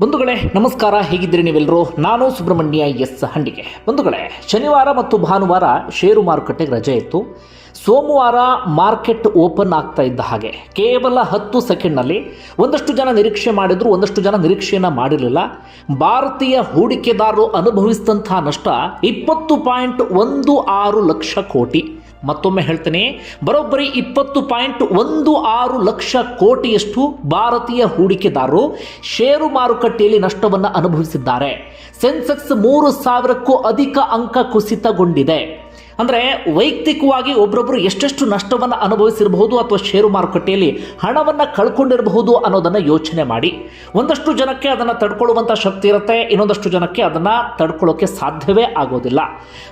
ಬಂಧುಗಳೇ, ನಮಸ್ಕಾರ. ಹೇಗಿದ್ದೀರಿ ನೀವೆಲ್ಲರೂ? ನಾನು ಸುಬ್ರಹ್ಮಣ್ಯ ಎಸ್ ಹಂಡಿಗೆ. ಬಂಧುಗಳೇ, ಶನಿವಾರ ಮತ್ತು ಭಾನುವಾರ ಷೇರು ಮಾರುಕಟ್ಟೆಗೆ ರಜೆ ಇತ್ತು. ಸೋಮವಾರ ಮಾರ್ಕೆಟ್ ಓಪನ್ ಆಗ್ತಾ ಇದ್ದ ಹಾಗೆ. ಕೇವಲ ಹತ್ತು ಸೆಕೆಂಡ್ನಲ್ಲಿ ಒಂದಷ್ಟು ಜನ ನಿರೀಕ್ಷೆ ಮಾಡಿದ್ರು, ಒಂದಷ್ಟು ಜನ ನಿರೀಕ್ಷೆಯನ್ನು ಮಾಡಿರಲಿಲ್ಲ. ಭಾರತೀಯ ಹೂಡಿಕೆದಾರರು ಅನುಭವಿಸಿದಂತಹ ನಷ್ಟ ಇಪ್ಪತ್ತು ಪಾಯಿಂಟ್ ಒಂದು ಆರು ಲಕ್ಷ ಕೋಟಿ. ಮತ್ತೊಮ್ಮೆ ಹೇಳ್ತೇನೆ, ಬರೋಬ್ಬರಿ ಇಪ್ಪತ್ತು ಪಾಯಿಂಟ್ ಒಂದು ಆರು ಲಕ್ಷ ಕೋಟಿಯಷ್ಟು ಭಾರತೀಯ ಹೂಡಿಕೆದಾರರು ಷೇರು ಮಾರುಕಟ್ಟೆಯಲ್ಲಿ ನಷ್ಟವನ್ನು ಅನುಭವಿಸಿದ್ದಾರೆ. ಸೆನ್ಸೆಕ್ಸ್ ಮೂರು ಸಾವಿರಕ್ಕೂ ಅಧಿಕ ಅಂಕ ಕುಸಿತಗೊಂಡಿದೆ. ಅಂದರೆ ವೈಯಕ್ತಿಕವಾಗಿ ಒಬ್ಬರೊಬ್ಬರು ಎಷ್ಟೆಷ್ಟು ನಷ್ಟವನ್ನು ಅನುಭವಿಸಿರಬಹುದು ಅಥವಾ ಷೇರು ಮಾರುಕಟ್ಟೆಯಲ್ಲಿ ಹಣವನ್ನು ಕಳ್ಕೊಂಡಿರಬಹುದು ಅನ್ನೋದನ್ನು ಯೋಚನೆ ಮಾಡಿ. ಒಂದಷ್ಟು ಜನಕ್ಕೆ ಅದನ್ನು ತಡ್ಕೊಳ್ಳುವಂಥ ಶಕ್ತಿ ಇರುತ್ತೆ, ಇನ್ನೊಂದಷ್ಟು ಜನಕ್ಕೆ ಅದನ್ನು ತಡ್ಕೊಳ್ಳೋಕ್ಕೆ ಸಾಧ್ಯವೇ ಆಗೋದಿಲ್ಲ.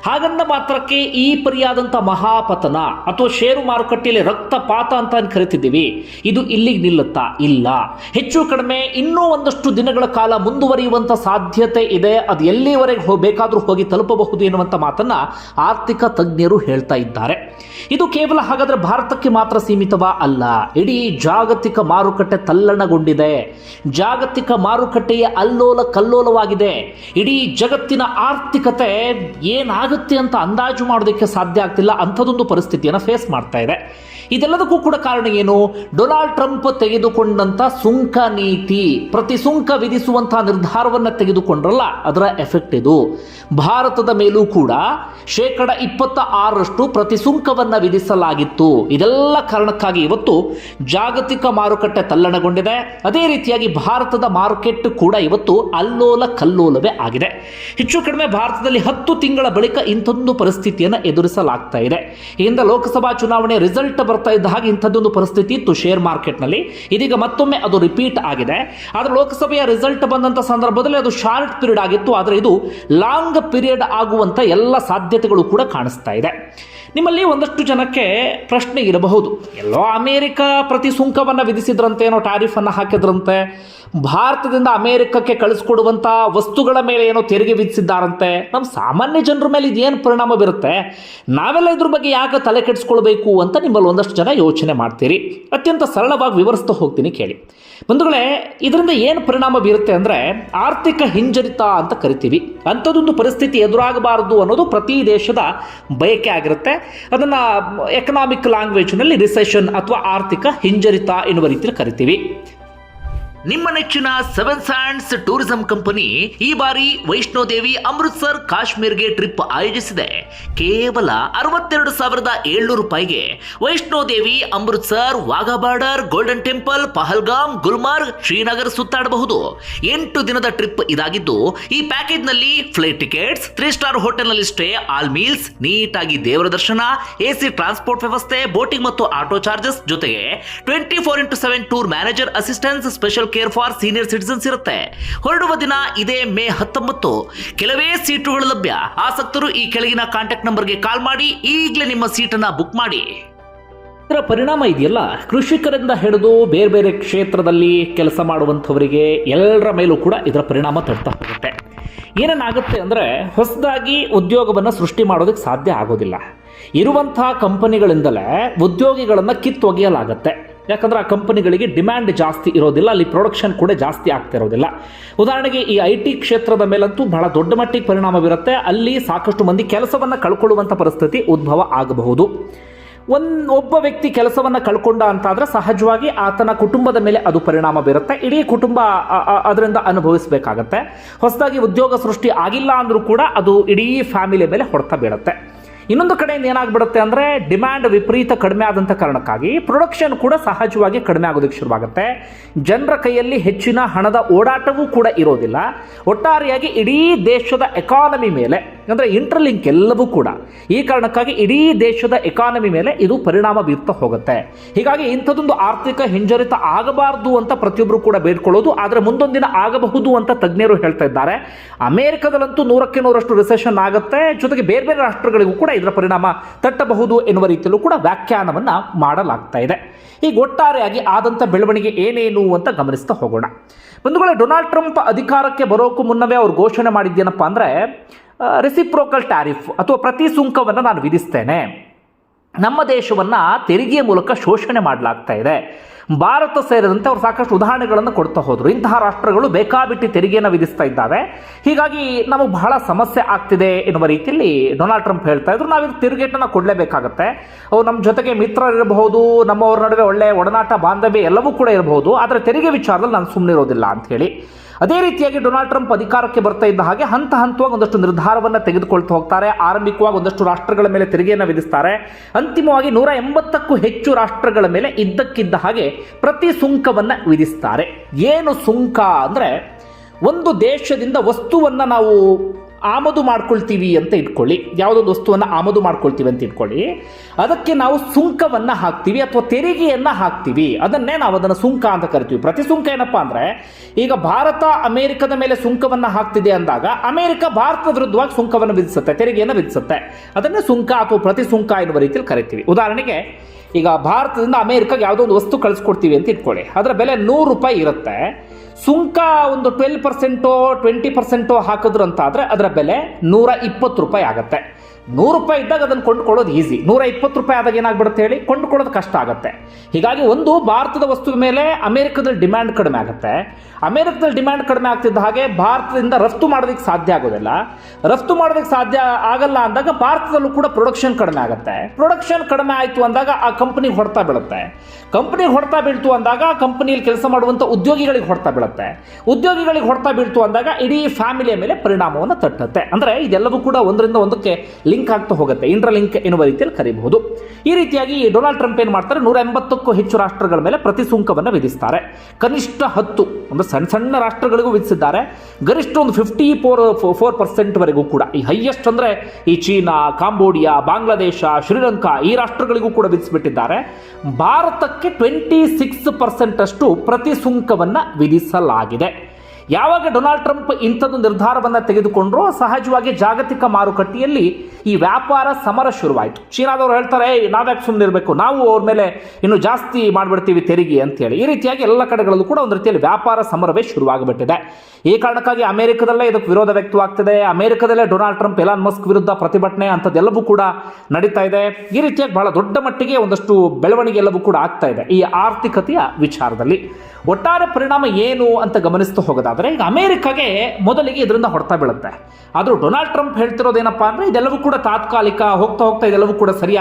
ಹಾಗನ್ನ ಮಾತ್ರಕ್ಕೆ ಈ ಪರಿಯಾದಂಥ ಮಹಾಪತನ ಅಥವಾ ಷೇರು ಮಾರುಕಟ್ಟೆಯಲ್ಲಿ ರಕ್ತಪಾತ ಅಂತ ಕರಿತಿದ್ದೀವಿ, ಇದು ಇಲ್ಲಿಗೆ ನಿಲ್ಲುತ್ತಾ? ಇಲ್ಲ. ಹೆಚ್ಚು ಕಡಿಮೆ ಇನ್ನೂ ಒಂದಷ್ಟು ದಿನಗಳ ಕಾಲ ಮುಂದುವರಿಯುವಂಥ ಸಾಧ್ಯತೆ ಇದೆ. ಅದು ಎಲ್ಲಿವರೆಗೆ ಹೋಗಬೇಕಾದ್ರೂ ಹೋಗಿ ತಲುಪಬಹುದು ಎನ್ನುವಂಥ ಮಾತನ್ನು ಆರ್ಥಿಕ ತಜ್ಞರು ಹೇಳ್ತಾ ಇದ್ದಾರೆ. ಇದು ಕೇವಲ ಹಾಗಾದರೆ ಭಾರತಕ್ಕೆ ಮಾತ್ರ ಸೀಮಿತವಾ ಅಲ್ಲ. ಇಡೀ ಜಾಗತಿಕ ಮಾರುಕಟ್ಟೆ ತಲ್ಲಣಗೊಂಡಿದೆ. ಜಾಗತಿಕ ಮಾರುಕಟ್ಟೆಯ ಅಲ್ಲೋಲ ಕಲ್ಲೋಲವಾಗಿದೆ. ಇಡೀ ಜಗತ್ತಿನ ಆರ್ಥಿಕತೆ ಏನಾಗುತ್ತೆ ಅಂತ ಅಂದಾಜು ಮಾಡೋದಕ್ಕೆ ಸಾಧ್ಯ ಆಗ್ತಿಲ್ಲ. ಅಂಥದ್ದೊಂದು ಪರಿಸ್ಥಿತಿಯನ್ನು ಫೇಸ್ ಮಾಡ್ತಾ ಇದೆ. ಇದೆಲ್ಲದಕ್ಕೂ ಕೂಡ ಕಾರಣ ಏನು? ಡೊನಾಲ್ಡ್ ಟ್ರಂಪ್ ತೆಗೆದುಕೊಂಡಂತ ಸುಂಕ ನೀತಿ, ಪ್ರತಿ ಸುಂಕ ವಿಧಿಸುವಂತಹ ನಿರ್ಧಾರವನ್ನು ತೆಗೆದುಕೊಂಡ್ರಲ್ಲ, ಅದರ ಎಫೆಕ್ಟ್ ಇದು. ಭಾರತದ ಮೇಲೂ ಕೂಡ ಶೇಕಡ ಇಪ್ಪತ್ತ ಆರರಷ್ಟು ಪ್ರತಿ ಸುಂಕವನ್ನು ವಿಧಿಸಲಾಗಿತ್ತು. ಇದೆಲ್ಲ ಕಾರಣಕ್ಕಾಗಿ ಇವತ್ತು ಜಾಗತಿಕ ಮಾರುಕಟ್ಟೆ ತಲ್ಲಣಗೊಂಡಿದೆ. ಅದೇ ರೀತಿಯಾಗಿ ಭಾರತದ ಮಾರುಕಟ್ಟೆ ಕೂಡ ಇವತ್ತು ಅಲ್ಲೋಲ ಕಲ್ಲೋಲವೇ ಆಗಿದೆ. ಹೆಚ್ಚು ಕಡಿಮೆ ಭಾರತದಲ್ಲಿ ಹತ್ತು ತಿಂಗಳ ಬಳಿಕ ಇಂಥೊಂದು ಪರಿಸ್ಥಿತಿಯನ್ನು ಎದುರಿಸಲಾಗ್ತಾ ಇದೆ. ಇಂದ ಲೋಕಸಭಾ ಚುನಾವಣೆ ರಿಸಲ್ಟ್ ಬರ್ತಾ ಇದ್ದ ಹಾಗೆ ಇಂಥದ್ದೊಂದು ಪರಿಸ್ಥಿತಿ ಇತ್ತು ಶೇರ್ ಮಾರ್ಕೆಟ್ನಲ್ಲಿ ಇದೀಗ ಮತ್ತೊಮ್ಮೆ ಅದು ರಿಪೀಟ್ ಆಗಿದೆ. ಆದರೆ ಲೋಕಸಭೆಯ ರಿಸಲ್ಟ್ ಬಂದಂಥ ಸಂದರ್ಭದಲ್ಲಿ ಅದು ಶಾರ್ಟ್ ಪೀರಿಯಡ್ ಆಗಿತ್ತು. ಆದರೆ ಇದು ಲಾಂಗ್ ಪೀರಿಯಡ್ ಆಗುವಂಥ ಎಲ್ಲ ಸಾಧ್ಯತೆಗಳು ಕೂಡ ಕಾಣಿಸ್ತಾ ಇದೆ. ನಿಮ್ಮಲ್ಲಿ ಒಂದಷ್ಟು ಜನಕ್ಕೆ ಪ್ರಶ್ನೆ ಇರಬಹುದು. ಎಲ್ಲೋ ಅಮೇರಿಕ ಪ್ರತಿ ಸುಂಕವನ್ನು ವಿಧಿಸಿದ್ರಂತೆ ಏನೋ ಟ್ಯಾರಿಫ್ ಅನ್ನು ಹಾಕಿದ್ರಂತೆ. ಭಾರತದಿಂದ ಅಮೇರಿಕಕ್ಕೆ ಕಳಿಸ್ಕೊಡುವಂಥ ವಸ್ತುಗಳ ಮೇಲೆ ಏನೋ ತೆರಿಗೆ ವಿಧಿಸಿದ್ದಾರಂತೆ. ನಮ್ಮ ಸಾಮಾನ್ಯ ಜನರ ಮೇಲೆ ಇದೇನು ಪರಿಣಾಮ ಬೀರುತ್ತೆ? ನಾವೆಲ್ಲ ಇದ್ರ ಬಗ್ಗೆ ಯಾಕೆ ತಲೆ ಕೆಡಿಸ್ಕೊಳ್ಬೇಕು ಅಂತ ನಿಮ್ಮಲ್ಲಿ ಒಂದಷ್ಟು ಜನ ಯೋಚನೆ ಮಾಡ್ತೀರಿ. ಅತ್ಯಂತ ಸರಳವಾಗಿ ವಿವರಿಸ್ತಾ ಹೋಗ್ತೀನಿ ಕೇಳಿ. ಬಂಧುಗಳೇ, ಇದರಿಂದ ಏನು ಪರಿಣಾಮ ಬೀರುತ್ತೆ ಅಂದರೆ ಆರ್ಥಿಕ ಹಿಂಜರಿತ ಅಂತ ಕರಿತೀವಿ. ಅಂಥದ್ದೊಂದು ಪರಿಸ್ಥಿತಿ ಎದುರಾಗಬಾರದು ಅನ್ನೋದು ಪ್ರತಿ ದೇಶದ ಬಯಕೆ ಆಗಿರುತ್ತೆ. ಅದನ್ನು ಎಕನಾಮಿಕ್ ಲ್ಯಾಂಗ್ವೇಜ್ನಲ್ಲಿ ರಿಸೆಷನ್ ಅಥವಾ ಆರ್ಥಿಕ ಹಿಂಜರಿತ ಎನ್ನುವ ರೀತಿಯಲ್ಲಿ ಕರಿತೀವಿ. ನಿಮ್ಮ ನೆಚ್ಚಿನ ಸೆವೆನ್ ಸ್ಯಾಂಡ್ಸ್ ಟೂರಿಸಂ ಕಂಪನಿ ಈ ಬಾರಿ ವೈಷ್ಣೋದೇವಿ ಅಮೃತ್ಸರ್ ಕಾಶ್ಮೀರ್ಗೆ ಟ್ರಿಪ್ ಆಯೋಜಿಸಿದೆ. ಕೇವಲ ಅರವತ್ತೆರಡು ಸಾವಿರದ ಏಳ್ನೂರು ರೂಪಾಯಿಗೆ Vaishnodevi Amritsar Wagah border golden temple Pahalgam Gulmarg Srinagar ಸುತ್ತಾಡಬಹುದು. ಎಂಟು ದಿನದ ಟ್ರಿಪ್ ಇದಾಗಿದ್ದು, ಈ ಪ್ಯಾಕೇಜ್ನಲ್ಲಿ ಫ್ಲೈಟ್ ಟಿಕೆಟ್ಸ್ ತ್ರೀ ಸ್ಟಾರ್ ಹೋಟೆಲ್ನಲ್ಲಿ ಸ್ಟೇ ಆಲ್ ಮೀಲ್ಸ್ ನೀಟಾಗಿ ದೇವರ ದರ್ಶನ ಎಸಿ ಟ್ರಾನ್ಸ್ಪೋರ್ಟ್ ವ್ಯವಸ್ಥೆ ಬೋಟಿಂಗ್ ಮತ್ತು ಆಟೋ ಚಾರ್ಜಸ್ ಜೊತೆಗೆ twenty four into seven tour manager assistance special care for senior citizens ಇರುತ್ತೆ. ಹೊರಡುವ ದಿನ ಇದೇ ಮೇ ಹತ್ತೊಂಬತ್ತು. ಕೆಲವೇ ಸೀಟುಗಳು ಲಭ್ಯ. ಆಸಕ್ತರು ಈ ಕೆಳಗಿನ ಕಾಂಟ್ಯಾಕ್ಟ್ ನಂಬರ್ಗೆ ಕಾಲ್ ಮಾಡಿ, ಈಗಲೇ ನಿಮ್ಮ ಸೀಟನ್ನು ಬುಕ್ ಮಾಡಿ. ಇದರ ಪರಿಣಾಮ ಇದೆಯಲ್ಲ, ಕೃಷಿಕರಿಂದ ಹಿಡಿದು ಬೇರೆ ಬೇರೆ ಕ್ಷೇತ್ರದಲ್ಲಿ ಕೆಲಸ ಮಾಡುವಂಥವರಿಗೆ ಎಲ್ಲರ ಮೇಲೂ ಕೂಡ ಇದರ ಪರಿಣಾಮ ತಡ್ತಾ ಹೋಗುತ್ತೆ. ಏನೇನಾಗುತ್ತೆ ಅಂದರೆ, ಹೊಸದಾಗಿ ಉದ್ಯೋಗವನ್ನು ಸೃಷ್ಟಿ ಮಾಡೋದಕ್ಕೆ ಸಾಧ್ಯ ಆಗೋದಿಲ್ಲ. ಇರುವಂತಹ ಕಂಪನಿಗಳಿಂದಲೇ ಉದ್ಯೋಗಿಗಳನ್ನು ಕಿತ್ತೊಗೆಯಲಾಗತ್ತೆ. ಯಾಕಂದ್ರೆ ಆ ಕಂಪನಿಗಳಿಗೆ ಡಿಮ್ಯಾಂಡ್ ಜಾಸ್ತಿ ಇರೋದಿಲ್ಲ, ಅಲ್ಲಿ ಪ್ರೊಡಕ್ಷನ್ ಕೂಡ ಜಾಸ್ತಿ ಆಗ್ತಾ ಇರೋದಿಲ್ಲ. ಉದಾಹರಣೆಗೆ ಈ ಐ ಟಿ ಕ್ಷೇತ್ರದ ಮೇಲಂತೂ ಬಹಳ ದೊಡ್ಡ ಮಟ್ಟಿಗೆ ಪರಿಣಾಮ ಬೀರುತ್ತೆ. ಅಲ್ಲಿ ಸಾಕಷ್ಟು ಮಂದಿ ಕೆಲಸವನ್ನು ಕಳ್ಕೊಳ್ಳುವಂಥ ಪರಿಸ್ಥಿತಿ ಉದ್ಭವ ಆಗಬಹುದು. ಒಂದು ಒಬ್ಬ ವ್ಯಕ್ತಿ ಕೆಲಸವನ್ನು ಕಳ್ಕೊಂಡ ಅಂತಾದರೆ ಸಹಜವಾಗಿ ಆತನ ಕುಟುಂಬದ ಮೇಲೆ ಅದು ಪರಿಣಾಮ ಬೀರುತ್ತೆ. ಇಡೀ ಕುಟುಂಬ ಅದರಿಂದ ಅನುಭವಿಸಬೇಕಾಗತ್ತೆ. ಹೊಸದಾಗಿ ಉದ್ಯೋಗ ಸೃಷ್ಟಿ ಆಗಿಲ್ಲ ಅಂದರೂ ಕೂಡ ಅದು ಇಡೀ ಫ್ಯಾಮಿಲಿ ಮೇಲೆ ಹೊಡೆತ ಬೀಳುತ್ತೆ. ಇನ್ನೊಂದು ಕಡೆಯಿಂದ ಏನಾಗ್ಬಿಡುತ್ತೆ ಅಂದರೆ ಡಿಮ್ಯಾಂಡ್ ವಿಪರೀತ ಕಡಿಮೆ ಆದಂಥ ಕಾರಣಕ್ಕಾಗಿ ಪ್ರೊಡಕ್ಷನ್ ಕೂಡ ಸಹಜವಾಗಿ ಕಡಿಮೆ ಆಗೋದಕ್ಕೆ ಶುರುವಾಗುತ್ತೆ. ಜನರ ಕೈಯಲ್ಲಿ ಹೆಚ್ಚಿನ ಹಣದ ಓಡಾಟವೂ ಕೂಡ ಇರೋದಿಲ್ಲ. ಒಟ್ಟಾರೆಯಾಗಿ ಇಡೀ ದೇಶದ ಎಕಾನಮಿ ಮೇಲೆ ಅಂದರೆ ಇಂಟರ್ಲಿಂಕ್ ಎಲ್ಲವೂ ಕೂಡ. ಈ ಕಾರಣಕ್ಕಾಗಿ ಇಡೀ ದೇಶದ ಎಕಾನಮಿ ಮೇಲೆ ಇದು ಪರಿಣಾಮ ಬೀರ್ತಾ ಹೋಗುತ್ತೆ. ಹೀಗಾಗಿ ಇಂಥದ್ದೊಂದು ಆರ್ಥಿಕ ಹಿಂಜರಿತ ಆಗಬಾರದು ಅಂತ ಪ್ರತಿಯೊಬ್ಬರು ಕೂಡ ಬೇಡ್ಕೊಳ್ಳೋದು, ಆದರೆ ಮುಂದೊಂದಿನ ಆಗಬಹುದು ಅಂತ ತಜ್ಞರು ಹೇಳ್ತಾ ಇದ್ದಾರೆ. ಅಮೆರಿಕದಲ್ಲಂತೂ ನೂರಕ್ಕೆ ನೂರಷ್ಟು ರಿಸೆಷನ್ ಆಗುತ್ತೆ. ಜೊತೆಗೆ ಬೇರೆ ಬೇರೆ ರಾಷ್ಟ್ರಗಳಿಗೂ ಕೂಡ ಇದರ ಪರಿಣಾಮ ತಟ್ಟಬಹುದು ಎನ್ನುವ ರೀತಿಯಲ್ಲೂ ಕೂಡ ವ್ಯಾಖ್ಯಾನವನ್ನು ಮಾಡಲಾಗ್ತಾ ಇದೆ. ಈಗ ಒಟ್ಟಾರೆಯಾಗಿ ಆದಂಥ ಬೆಳವಣಿಗೆ ಏನೇನು ಅಂತ ಗಮನಿಸ್ತಾ ಹೋಗೋಣ. ಬಂಧುಗಳೇ, ಡೊನಾಲ್ಡ್ ಟ್ರಂಪ್ ಅಧಿಕಾರಕ್ಕೆ ಬರೋಕ್ಕೂ ಮುನ್ನವೇ ಅವ್ರು ಘೋಷಣೆ ಮಾಡಿದ್ದೇನಪ್ಪ ಅಂದರೆ ರೆಸಿಪ್ರೋಕಲ್ ಟ್ಯಾರಿಫ್ ಅಥವಾ ಪ್ರತಿ ಸುಂಕವನ್ನು ನಾನು ವಿಧಿಸ್ತೇನೆ. ನಮ್ಮ ದೇಶವನ್ನು ತೆರಿಗೆಯ ಮೂಲಕ ಶೋಷಣೆ ಮಾಡಲಾಗ್ತಾ ಇದೆ. ಭಾರತ ಸೇರಿದಂತೆ ಅವರು ಸಾಕಷ್ಟು ಉದಾಹರಣೆಗಳನ್ನು ಕೊಡ್ತಾ ಹೋದರು. ಇಂತಹ ರಾಷ್ಟ್ರಗಳು ಬೇಕಾಬಿಟ್ಟಿ ತೆರಿಗೆಯನ್ನು ವಿಧಿಸ್ತಾ ಇದ್ದಾವೆ. ಹೀಗಾಗಿ ನಮಗೆ ಬಹಳ ಸಮಸ್ಯೆ ಆಗ್ತಿದೆ ಎನ್ನುವ ರೀತಿಯಲ್ಲಿ ಡೊನಾಲ್ಡ್ ಟ್ರಂಪ್ ಹೇಳ್ತಾ ಇದ್ರು. ನಾವು ಇದು ತಿರುಗೇಟನ್ನು ಕೊಡಲೇಬೇಕಾಗತ್ತೆ. ಅವ್ರು ನಮ್ಮ ಜೊತೆಗೆ ಮಿತ್ರರಿರಬಹುದು ನಮ್ಮವ್ರ ನಡುವೆ ಒಳ್ಳೆಯ ಒಡನಾಟ, ಬಾಂಧವ್ಯ ಎಲ್ಲವೂ ಕೂಡ ಇರಬಹುದು. ಆದರೆ ತೆರಿಗೆ ವಿಚಾರದಲ್ಲಿ ನಾನು ಸುಮ್ಮನೆ ಇರೋದಿಲ್ಲ ಅಂತ ಹೇಳಿ. ಅದೇ ರೀತಿಯಾಗಿ ಡೊನಾಲ್ಡ್ ಟ್ರಂಪ್ ಅಧಿಕಾರಕ್ಕೆ ಬರ್ತಾ ಇದ್ದ ಹಾಗೆ ಹಂತ ಹಂತವಾಗಿ ಒಂದಷ್ಟು ನಿರ್ಧಾರವನ್ನು ತೆಗೆದುಕೊಳ್ತಾ ಹೋಗ್ತಾರೆ. ಆರಂಭಿಕವಾಗಿ ಒಂದಷ್ಟು ರಾಷ್ಟ್ರಗಳ ಮೇಲೆ ತೆರಿಗೆಯನ್ನು ವಿಧಿಸ್ತಾರೆ. ಅಂತಿಮವಾಗಿ ನೂರ ಎಂಬತ್ತಕ್ಕೂ ಹೆಚ್ಚು ರಾಷ್ಟ್ರಗಳ ಮೇಲೆ ಇದ್ದಕ್ಕಿದ್ದ ಹಾಗೆ ಪ್ರತಿ ಸುಂಕವನ್ನು ವಿಧಿಸ್ತಾರೆ. ಏನು ಸುಂಕ ಅಂದರೆ ಒಂದು ದೇಶದಿಂದ ವಸ್ತುವನ್ನು ನಾವು ಆಮದು ಮಾಡ್ಕೊಳ್ತೀವಿ ಅಂತ ಇಟ್ಕೊಳ್ಳಿ. ಯಾವುದೊಂದು ವಸ್ತುವನ್ನು ಆಮದು ಮಾಡ್ಕೊಳ್ತೀವಿ ಅಂತ ಇಟ್ಕೊಳ್ಳಿ. ಅದಕ್ಕೆ ನಾವು ಸುಂಕವನ್ನು ಹಾಕ್ತೀವಿ ಅಥವಾ ತೆರಿಗೆಯನ್ನು ಹಾಕ್ತೀವಿ. ಅದನ್ನೇ ನಾವು ಅದನ್ನು ಸುಂಕ ಅಂತ ಕರಿತೀವಿ. ಪ್ರತಿ ಸುಂಕ ಏನಪ್ಪಾ ಅಂದರೆ, ಈಗ ಭಾರತ ಅಮೆರಿಕದ ಮೇಲೆ ಸುಂಕವನ್ನು ಹಾಕ್ತಿದೆ ಅಂದಾಗ ಅಮೆರಿಕ ಭಾರತದ ವಿರುದ್ಧವಾಗಿ ಸುಂಕವನ್ನು ವಿಧಿಸುತ್ತೆ, ತೆರಿಗೆಯನ್ನು ವಿಧಿಸುತ್ತೆ. ಅದನ್ನೇ ಸುಂಕ ಅಥವಾ ಪ್ರತಿ ಸುಂಕ ಎನ್ನುವ ರೀತಿಯಲ್ಲಿ ಕರಿತೀವಿ. ಉದಾಹರಣೆಗೆ ಈಗ ಭಾರತದಿಂದ ಅಮೇರಿಕಾಗೆ ಯಾವುದೋ ಒಂದು ವಸ್ತು ಕಳಿಸ್ಕೊಡ್ತೀವಿ ಅಂತ ಇಟ್ಕೊಳ್ಳಿ. ಅದರ ಬೆಲೆ ನೂರು ರೂಪಾಯಿ ಇರುತ್ತೆ. ಸುಂಕ ಒಂದು ಟ್ವೆಲ್ ಪರ್ಸೆಂಟೋ ಟ್ವೆಂಟಿ ಪರ್ಸೆಂಟೋ ಹಾಕಿದ್ರು ಅಂತ ಆದರೆ ಅದರ ಬೆಲೆ ನೂರ ಇಪ್ಪತ್ತು ರೂಪಾಯಿ ಆಗುತ್ತೆ. ನೂರು ರೂಪಾಯಿ ಇದ್ದಾಗ ಅದನ್ನು ಕೊಂಡುಕೊಳ್ಳೋದು ಈಸಿ ನೂರ ಇಪ್ಪತ್ತು ರೂಪಾಯಿ ಆದಾಗ ಏನಾಗ್ಬಿಡುತ್ತೆ ಹೇಳಿ? ಕೊಂಡುಕೊಳ್ಳೋದು ಕಷ್ಟ ಆಗುತ್ತೆ. ಹೀಗಾಗಿ ಒಂದು ಭಾರತದ ವಸ್ತುವಿನ ಮೇಲೆ ಅಮೆರಿಕದಲ್ಲಿ ಡಿಮ್ಯಾಂಡ್ ಕಡಿಮೆ ಆಗುತ್ತೆ. ಅಮೆರಿಕದಲ್ಲಿ ಡಿಮ್ಯಾಂಡ್ ಕಡಿಮೆ ಆಗ್ತಿದ್ದ ಹಾಗೆ ಭಾರತದಿಂದ ರಫ್ತು ಮಾಡೋದಕ್ಕೆ ಸಾಧ್ಯ ಆಗೋದಿಲ್ಲ. ರಫ್ತು ಮಾಡೋದಕ್ಕೆ ಸಾಧ್ಯ ಆಗಲ್ಲ ಅಂದಾಗ ಭಾರತದಲ್ಲೂ ಕೂಡ ಪ್ರೊಡಕ್ಷನ್ ಕಡಿಮೆ ಆಗುತ್ತೆ. ಪ್ರೊಡಕ್ಷನ್ ಕಡಿಮೆ ಆಯಿತು ಅಂದಾಗ ಆ ಕಂಪನಿಗೆ ಹೊಡ್ತಾ ಬೀಳುತ್ತೆ. ಕಂಪ್ನಿಗೆ ಹೊಡ್ತಾ ಬೀಳ್ತು ಅಂದಾಗ ಕಂಪ್ನಿಯಲ್ಲಿ ಕೆಲಸ ಮಾಡುವಂಥ ಉದ್ಯೋಗಿಗಳಿಗೆ ಹೊಡ್ತಾ ಬೀಳುತ್ತೆ. ಉದ್ಯೋಗಿಗಳಿಗೆ ಹೊಡ್ತಾ ಬೀಳ್ತು ಅಂದಾಗ ಇಡೀ ಫ್ಯಾಮಿಲಿಯ ಮೇಲೆ ಪರಿಣಾಮವನ್ನು ತಟ್ಟುತ್ತೆ. ಅಂದರೆ ಇದೆಲ್ಲವೂ ಕೂಡ ಒಂದರಿಂದ ಒಂದಕ್ಕೆ ಲಿಂಕ್ ಆಗ್ತಾ ಹೋಗುತ್ತೆ. ಇಂಟ್ರ ಲಿಂಕ್ ಎನ್ನುವ ರೀತಿಯಲ್ಲಿ ಕರೀಬಹುದು. ಈ ರೀತಿಯಾಗಿ ಡೊನಾಲ್ಡ್ ಟ್ರಂಪ್ ಏನು ಮಾಡ್ತಾರೆ? ನೂರ ಎಂಬತ್ತಕ್ಕೂ ಹೆಚ್ಚು ರಾಷ್ಟ್ರಗಳ ಮೇಲೆ ಪ್ರತಿ ಸುಂಕವನ್ನು ವಿಧಿಸ್ತಾರೆ. ಕನಿಷ್ಠ ಹತ್ತು ಒಂದು ಸಣ್ಣ ಸಣ್ಣ ರಾಷ್ಟ್ರಗಳಿಗೂ ವಿಧಿಸಿದ್ದಾರೆ. ಗರಿಷ್ಠ ಒಂದು ಫಿಫ್ಟಿ ಫೋರ್ ಫೋರ್ ಪರ್ಸೆಂಟ್ವರೆಗೂ ಕೂಡ. ಈ ಹೈಯೆಸ್ಟ್ ಅಂದರೆ ಈ ಚೀನಾ, ಕಾಂಬೋಡಿಯಾ, ಬಾಂಗ್ಲಾದೇಶ, ಶ್ರೀಲಂಕಾ ಈ ರಾಷ್ಟ್ರಗಳಿಗೂ ಕೂಡ ವಿಧಿಸಿಬಿಟ್ಟಿದ್ದಾರೆ. ಭಾರತಕ್ಕೆ ಟ್ವೆಂಟಿ ಸಿಕ್ಸ್ ಪರ್ಸೆಂಟ್ ಅಷ್ಟು ಪ್ರತಿ ಸುಂಕವನ್ನು ವಿಧಿಸಲಾಗಿದೆ. ಯಾವಾಗ ಡೊನಾಲ್ಡ್ ಟ್ರಂಪ್ ಇಂಥದ್ದು ನಿರ್ಧಾರವನ್ನು ತೆಗೆದುಕೊಂಡ್ರೋ ಸಹಜವಾಗಿ ಜಾಗತಿಕ ಮಾರುಕಟ್ಟೆಯಲ್ಲಿ ಈ ವ್ಯಾಪಾರ ಸಮರ ಶುರುವಾಯಿತು. ಚೀನಾದವರು ಹೇಳ್ತಾರೆ "ಏಯ್, ನಾವ್ಯಾಕೆ ಸುಮ್ಮನೆ ಇರಬೇಕು? ನಾವು ಅವ್ರ ಮೇಲೆ ಇನ್ನು ಜಾಸ್ತಿ ಮಾಡಿಬಿಡ್ತೀವಿ ತೆರಿಗೆ ಅಂತೇಳಿ ಈ ರೀತಿಯಾಗಿ ಎಲ್ಲ ಕಡೆಗಳಲ್ಲೂ ಕೂಡ ಒಂದು ರೀತಿಯಲ್ಲಿ ವ್ಯಾಪಾರ ಸಮರವೇ ಶುರುವಾಗಿಬಿಟ್ಟಿದೆ. ಈ ಕಾರಣಕ್ಕಾಗಿ ಅಮೆರಿಕದಲ್ಲೇ ಇದಕ್ಕೆ ವಿರೋಧ ವ್ಯಕ್ತವಾಗ್ತಿದೆ. ಅಮೆರಿಕದಲ್ಲೇ ಡೊನಾಲ್ಡ್ ಟ್ರಂಪ್ ಎಲಾನ್ ಮಸ್ಕ್ ವಿರುದ್ಧ ಪ್ರತಿಭಟನೆ ಅಂಥದ್ದೆಲ್ಲವೂ ಕೂಡ ನಡೀತಾ ಇದೆ. ಈ ರೀತಿಯಾಗಿ ಬಹಳ ದೊಡ್ಡ ಮಟ್ಟಿಗೆ ಒಂದಷ್ಟು ಬೆಳವಣಿಗೆ ಎಲ್ಲವೂ ಕೂಡ ಆಗ್ತಾ ಇದೆ ಈ ಆರ್ಥಿಕತೆಯ ವಿಚಾರದಲ್ಲಿ. ಒಟ್ಟಾರೆ ಪರಿಣಾಮ ಏನು ಅಂತ ಗಮನಿಸ್ತಾ ಹೋಗೋದಾದ್ರೆ ಈಗ ಅಮೇರಿಕಾಗೆ ಮೊದಲಿಗೆ ಇದರಿಂದ ಹೊಡೆತ ಬೀಳುತ್ತೆ. ಆದರೂ ಡೊನಾಲ್ಡ್ ಟ್ರಂಪ್ ಹೇಳ್ತಿರೋದೇನಪ್ಪ ಅಂದರೆ ಇದೆಲ್ಲವೂ ಕೂಡ ತಾತ್ಕಾಲಿಕ ಹೋಗ್ತಾ ಹೋಗ್ತಾ ಇದೆಲ್ಲವೂ ಕೂಡ ಸರಿ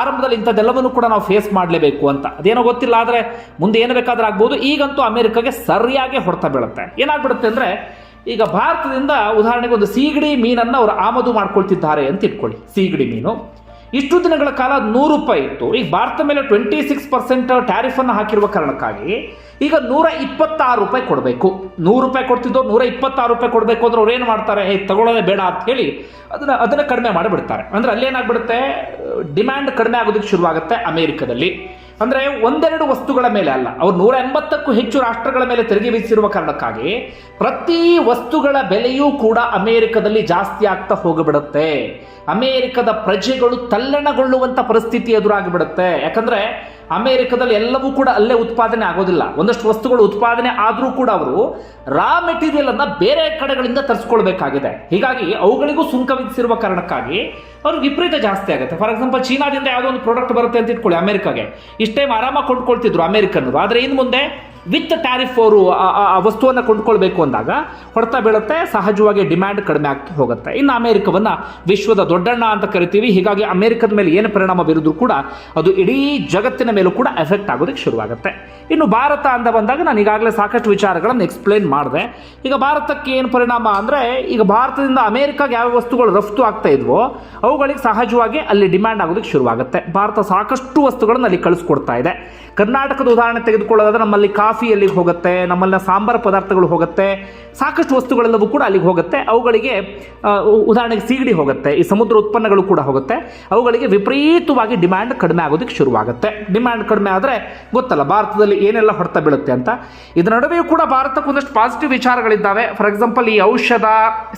ಆರಂಭದಲ್ಲಿ ಇಂಥದ್ದೆಲ್ಲವನ್ನು ಕೂಡ ನಾವು ಫೇಸ್ ಮಾಡಲೇಬೇಕು ಅಂತ. ಅದೇನೋ ಗೊತ್ತಿಲ್ಲ ಆದರೆ ಮುಂದೆ ಏನು ಬೇಕಾದರೂ ಆಗ್ಬೋದು. ಈಗಂತೂ ಅಮೆರಿಕಾಗೆ ಸರಿಯಾಗಿ ಹೊಡೆತ ಬೀಳುತ್ತೆ. ಏನಾಗ್ಬಿಡುತ್ತೆ ಅಂದರೆ ಈಗ ಭಾರತದಿಂದ ಉದಾಹರಣೆಗೆ ಒಂದು ಸೀಗಡಿ ಮೀನನ್ನು ಅವರು ಆಮದು ಮಾಡ್ಕೊಳ್ತಿದ್ದಾರೆ ಅಂತ ಇಟ್ಕೊಳ್ಳಿ. ಸೀಗಡಿ ಮೀನು. ಇಷ್ಟು ದಿನಗಳ ಕಾಲ ನೂರು ರೂಪಾಯಿ ಇತ್ತು. ಈಗ ಭಾರತ ಮೇಲೆ ಟ್ವೆಂಟಿ ಸಿಕ್ಸ್ ಪರ್ಸೆಂಟ್ ಟ್ಯಾರಿಫ್ ಅನ್ನು ಹಾಕಿರುವ ಕಾರಣಕ್ಕಾಗಿ ಈಗ ನೂರ ಇಪ್ಪತ್ತಾರು ರೂಪಾಯಿ ಕೊಡಬೇಕು. ನೂರು ರೂಪಾಯಿ ಕೊಡ್ತಿದ್ದೋ ನೂರ ಇಪ್ಪತ್ತಾರು ರೂಪಾಯಿ ಕೊಡಬೇಕು ಅಂದ್ರೆ ಅವ್ರು ಏನು ಮಾಡ್ತಾರೆ? ಹೇ ತಗೊಳ್ಳೋದೇ ಬೇಡ ಅಂತ ಹೇಳಿ ಅದನ್ನು ಅದನ್ನು ಕಡಿಮೆ ಮಾಡಿಬಿಡ್ತಾರೆ. ಅಂದ್ರೆ ಅಲ್ಲೇನಾಗ್ಬಿಡುತ್ತೆ ಡಿಮ್ಯಾಂಡ್ ಕಡಿಮೆ ಆಗೋದಕ್ಕೆ ಶುರುವಾಗುತ್ತೆ ಅಮೆರಿಕದಲ್ಲಿ. ಅಂದ್ರೆ ಒಂದೆರಡು ವಸ್ತುಗಳ ಮೇಲೆ ಅಲ್ಲ, ಅವರು ನೂರ ಎಂಬತ್ತಕ್ಕೂ ಹೆಚ್ಚು ರಾಷ್ಟ್ರಗಳ ಮೇಲೆ ತೆರಿಗೆ ವಿಧಿಸಿರುವ ಕಾರಣಕ್ಕಾಗಿ ಪ್ರತಿ ವಸ್ತುಗಳ ಬೆಲೆಯೂ ಕೂಡ ಅಮೆರಿಕದಲ್ಲಿ ಜಾಸ್ತಿ ಆಗ್ತಾ ಹೋಗಿಬಿಡುತ್ತೆ. ಅಮೆರಿಕದ ಪ್ರಜೆಗಳು ತಲ್ಲಣಗೊಳ್ಳುವಂಥ ಪರಿಸ್ಥಿತಿ ಎದುರಾಗಿಬಿಡುತ್ತೆ. ಯಾಕಂದ್ರೆ ಅಮೆರಿಕದಲ್ಲಿ ಎಲ್ಲವೂ ಕೂಡ ಅಲ್ಲೇ ಉತ್ಪಾದನೆ ಆಗೋದಿಲ್ಲ. ಒಂದಷ್ಟು ವಸ್ತುಗಳು ಉತ್ಪಾದನೆ ಆದರೂ ಕೂಡ ಅವರು ರಾ ಮೆಟೀರಿಯಲ್ ಅನ್ನ ಬೇರೆ ಕಡೆಗಳಿಂದ ತರಿಸ್ಕೊಳ್ಬೇಕಾಗಿದೆ. ಹೀಗಾಗಿ ಅವುಗಳಿಗೂ ಸುಂಕ ವಿಧಿಸಿರುವ ಕಾರಣಕ್ಕಾಗಿ ಅವ್ರಿಗೆ ವಿಪರೀತ ಜಾಸ್ತಿ ಆಗುತ್ತೆ. ಫಾರ್ ಎಕ್ಸಾಂಪಲ್ ಚೀನಾದಿಂದ ಯಾವುದೋ ಒಂದು ಪ್ರಾಡಕ್ಟ್ ಬರುತ್ತೆ ಅಂತ ಇಟ್ಕೊಳ್ಳಿ ಅಮೆರಿಕಾಗೆ. ಇಷ್ಟೇ ಆರಾಮಾಗಿ ಕೊಂಡ್ಕೊಳ್ತಿದ್ರು ಅಮೆರಿಕನ್ನರು. ಆದರೆ ಇನ್ನು ಮುಂದೆ ವಿತ್ ಟ್ಯಾರಿಫ್ ಅವರು ಆ- ವಸ್ತುವನ್ನು ಕೊಂಡ್ಕೊಳ್ಬೇಕು ಅಂದಾಗ ಹೊಡೆತ ಬೀಳುತ್ತೆ, ಸಹಜವಾಗಿ ಡಿಮ್ಯಾಂಡ್ ಕಡಿಮೆ ಆಗ್ತಾ ಹೋಗುತ್ತೆ. ಇನ್ನು ಅಮೆರಿಕವನ್ನ ವಿಶ್ವದ ದೊಡ್ಡಣ್ಣ ಅಂತ ಕರಿತೀವಿ. ಹೀಗಾಗಿ ಅಮೆರಿಕದ ಮೇಲೆ ಏನು ಪರಿಣಾಮ ಬೀರಿದ್ರು ಕೂಡ ಅದು ಇಡೀ ಜಗತ್ತಿನ ಮೇಲೂ ಕೂಡ ಎಫೆಕ್ಟ್ ಆಗೋದಕ್ಕೆ ಶುರುವಾಗುತ್ತೆ. ಇನ್ನು ಭಾರತ ಅಂತ ಬಂದಾಗ ನಾನು ಈಗಾಗಲೇ ಸಾಕಷ್ಟು ವಿಚಾರಗಳನ್ನು ಎಕ್ಸ್ಪ್ಲೇನ್ ಮಾಡಿದೆ. ಈಗ ಭಾರತಕ್ಕೆ ಏನು ಪರಿಣಾಮ ಅಂದರೆ ಈಗ ಭಾರತದಿಂದ ಅಮೇರಿಕಾಗೆ ಯಾವ ವಸ್ತುಗಳು ರಫ್ತು ಆಗ್ತಾ ಇದ್ವೋ, ಅವುಗಳಿಗೆ ಸಹಜವಾಗಿ ಅಲ್ಲಿ ಡಿಮ್ಯಾಂಡ್ ಆಗೋದಕ್ಕೆ ಶುರುವಾಗುತ್ತೆ. ಭಾರತ ಸಾಕಷ್ಟು ವಸ್ತುಗಳನ್ನು ಅಲ್ಲಿ ಕಳಿಸ್ಕೊಡ್ತಾ ಇದೆ. ಕರ್ನಾಟಕದ ಉದಾಹರಣೆ ತೆಗೆದುಕೊಳ್ಳೋದಾದ್ರೆ ನಮ್ಮಲ್ಲಿ ಕಾಫಿ ಅಲ್ಲಿಗೆ ಹೋಗುತ್ತೆ ನಮ್ಮಲ್ಲಿನ ಸಾಂಬಾರ ಪದಾರ್ಥಗಳು ಹೋಗುತ್ತೆ, ಸಾಕಷ್ಟು ವಸ್ತುಗಳೆಲ್ಲವೂ ಕೂಡ ಅಲ್ಲಿಗೆ ಹೋಗುತ್ತೆ. ಅವುಗಳಿಗೆ ಉದಾಹರಣೆಗೆ ಸೀಗಡಿ ಹೋಗುತ್ತೆ, ಈ ಸಮುದ್ರ ಉತ್ಪನ್ನಗಳು ಕೂಡ ಹೋಗುತ್ತೆ. ಅವುಗಳಿಗೆ ವಿಪರೀತವಾಗಿ ಡಿಮ್ಯಾಂಡ್ ಕಡಿಮೆ ಆಗೋದಕ್ಕೆ ಶುರುವಾಗುತ್ತೆ. ಡಿಮ್ಯಾಂಡ್ ಕಡಿಮೆ ಆದರೆ ಗೊತ್ತಲ್ಲ, ಭಾರತದಲ್ಲಿ ಏನೆಲ್ಲ ಹೊಡೆತ ಬೀಳುತ್ತೆ ಅಂತ. ಇದರ ನಡುವೆಯೂ ಕೂಡ ಭಾರತಕ್ಕೆ ಒಂದಷ್ಟು ಪಾಸಿಟಿವ್ ವಿಚಾರಗಳಿದ್ದಾವೆ. ಫಾರ್ ಎಕ್ಸಾಂಪಲ್ ಈ ಔಷಧ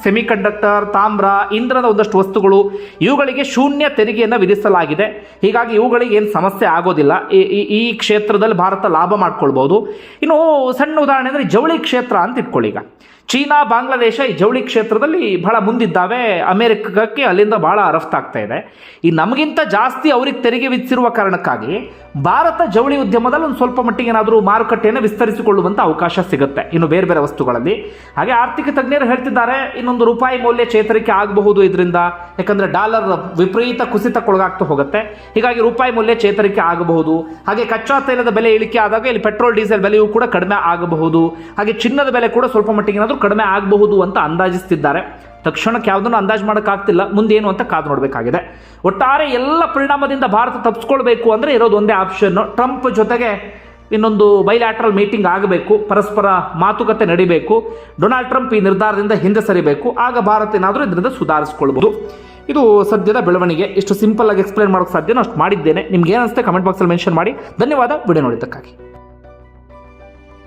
ಸೆಮಿಕಂಡಕ್ಟರ್ ತಾಮ್ರ ಇಂಧನದ ಒಂದಷ್ಟು ವಸ್ತುಗಳು, ಇವುಗಳಿಗೆ ಶೂನ್ಯ ತೆರಿಗೆಯನ್ನು ವಿಧಿಸಲಾಗಿದೆ. ಹೀಗಾಗಿ ಇವುಗಳಿಗೆ ಏನು ಸಮಸ್ಯೆ ಆಗೋದಿಲ್ಲ. ಈ- ಕ್ಷೇತ್ರದಲ್ಲಿ ಭಾರತ ಲಾಭ ಮಾಡ್ಕೊಳ್ಬೋದು. ಇನ್ನು ಸಣ್ಣ ಉದಾಹರಣೆ ಅಂದರೆ ಜವಳಿ ಕ್ಷೇತ್ರ ಅಂತ ಇಟ್ಕೊಳ್ಳಿ ಈಗ. ಚೀನಾ, ಬಾಂಗ್ಲಾದೇಶ ಈ ಜವಳಿ ಕ್ಷೇತ್ರದಲ್ಲಿ ಬಹಳ ಮುಂದಿದ್ದಾವೆ. ಅಮೆರಿಕಕ್ಕೆ ಅಲ್ಲಿಂದ ಬಹಳ ರಫ್ತಾಗ್ತಾ ಇದೆ. ಈ ನಮಗಿಂತ ಜಾಸ್ತಿ ಅವ್ರಿಗೆ ತೆರಿಗೆ ವಿಧಿಸಿರುವ ಕಾರಣಕ್ಕಾಗಿ ಭಾರತ ಜವಳಿ ಉದ್ಯಮದಲ್ಲಿ ಒಂದು ಸ್ವಲ್ಪ ಮಟ್ಟಿಗೆ ಏನಾದರೂ ಮಾರುಕಟ್ಟೆಯನ್ನು ವಿಸ್ತರಿಸಿಕೊಳ್ಳುವಂಥ ಅವಕಾಶ ಸಿಗುತ್ತೆ. ಇನ್ನು ಬೇರೆ ಬೇರೆ ವಸ್ತುಗಳಲ್ಲಿ. ಹಾಗೆ ಆರ್ಥಿಕ ತಜ್ಞರು ಹೇಳ್ತಿದ್ದಾರೆ, ಇನ್ನೊಂದು ರೂಪಾಯಿ ಮೌಲ್ಯ ಚೇತರಿಕೆ ಆಗಬಹುದು ಇದರಿಂದ. ಯಾಕಂದರೆ ಡಾಲರ್ ವಿಪರೀತ ಕುಸಿತಕ್ಕೊಳಗಾಗ್ತಾ ಹೋಗುತ್ತೆ. ಹೀಗಾಗಿ ರೂಪಾಯಿ ಮೌಲ್ಯ ಚೇತರಿಕೆ ಆಗಬಹುದು. ಹಾಗೆ ಕಚ್ಚಾ ತೈಲದ ಬೆಲೆ ಇಳಿಕೆ ಆದಾಗ ಇಲ್ಲಿ ಪೆಟ್ರೋಲ್, ಡೀಸೆಲ್ ಬೆಲೆಯೂ ಕೂಡ ಕಡಿಮೆ ಆಗಬಹುದು. ಹಾಗೆ ಚಿನ್ನದ ಬೆಲೆ ಕೂಡ ಸ್ವಲ್ಪ ಮಟ್ಟಿಗೆ ಕಡಿಮೆ ಆಗಬಹುದು ಅಂತ ಅಂದಾಜಿಸ್ತಿದ್ದಾರೆ. ತಕ್ಷಣಕ್ಕೆ ಯಾವುದನ್ನು ಅಂದಾಜು ಮಾಡೋಕ್ಕಾಗ್ತಿಲ್ಲ. ಮುಂದೇನು ಅಂತ ಕಾದು ನೋಡಬೇಕಾಗಿದೆ. ಒಟ್ಟಾರೆ ಎಲ್ಲ ಪರಿಣಾಮದಿಂದ ಭಾರತ ತಪ್ಪಿಸ್ಕೊಳ್ಬೇಕು ಅಂದರೆ ಇರೋದು ಒಂದೇ ಆಪ್ಷನ್ನು. ಟ್ರಂಪ್ ಜೊತೆಗೆ ಇನ್ನೊಂದು ಬೈಲ್ಯಾಟ್ರಲ್ ಮೀಟಿಂಗ್ ಆಗಬೇಕು. ಪರಸ್ಪರ ಮಾತುಕತೆ ನಡಿಬೇಕು. ಡೊನಾಲ್ಡ್ ಟ್ರಂಪ್ ಈ ನಿರ್ಧಾರದಿಂದ ಹಿಂದೆ ಸರಿಬೇಕು. ಆಗ ಭಾರತ ಏನಾದರೂ ಇದರಿಂದ ಸುಧಾರಿಸ್ಕೊಳ್ಬೋದು ಇದು ಸದ್ಯದ ಬೆಳವಣಿಗೆ. ಇಷ್ಟು ಸಿಂಪಲ್ ಆಗಿ ಎಕ್ಸ್ಪ್ಲೈನ್ ಮಾಡೋಕ್ಕೆ ಸಾಧ್ಯನೋ ಅಷ್ಟು ಮಾಡಿದ್ದೇನೆ. ನಿಮ್ಗೆ ಏನು ಅನಿಸುತ್ತೆ? ಕಮೆಂಟ್ ಬಾಕ್ಸಲ್ಲಿ ಮೆನ್ಷನ್ ಮಾಡಿ. ಧನ್ಯವಾದ. ವಿಡಿಯೋ ನೋಡಿದ್ದಕ್ಕಾಗಿ.